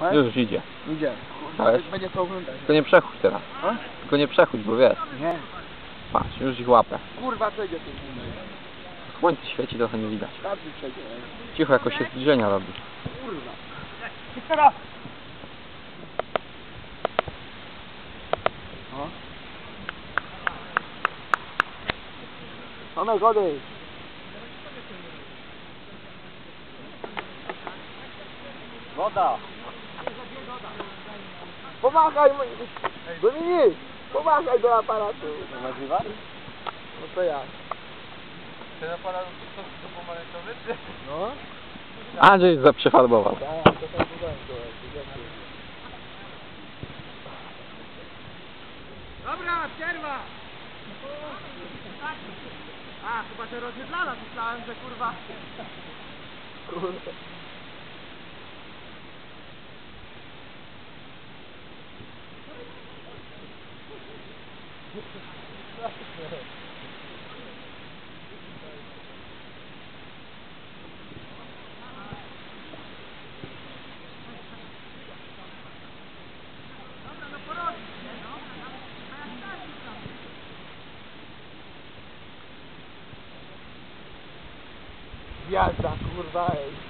Tak? Już idzie. Idzie. To jest? Będzie co oglądać. Tylko nie przechódź teraz. A? Tylko nie przechódź, bo wiesz. Nie. Patrz, już ich łapę. Kurwa, co idzie tu? Słońce świeci, trochę nie widać. Każdy przejdzie. Cicho, jakoś się zbliżenia robi. Kurwa. Teraz. O. Mamy gody. Woda. Pomagaj mu. Dominik, pomagaj do aparatu. Nagrywaj? No to ja. Ten aparat to, to pomarańczowy, czy? No. Andrzej zaprzefarbował. Tak, to tak. Dobra, przerwa! A, chyba to rozmydlana, myślałem, że kurwa... Kurwa. Jazda, kurwa, ej.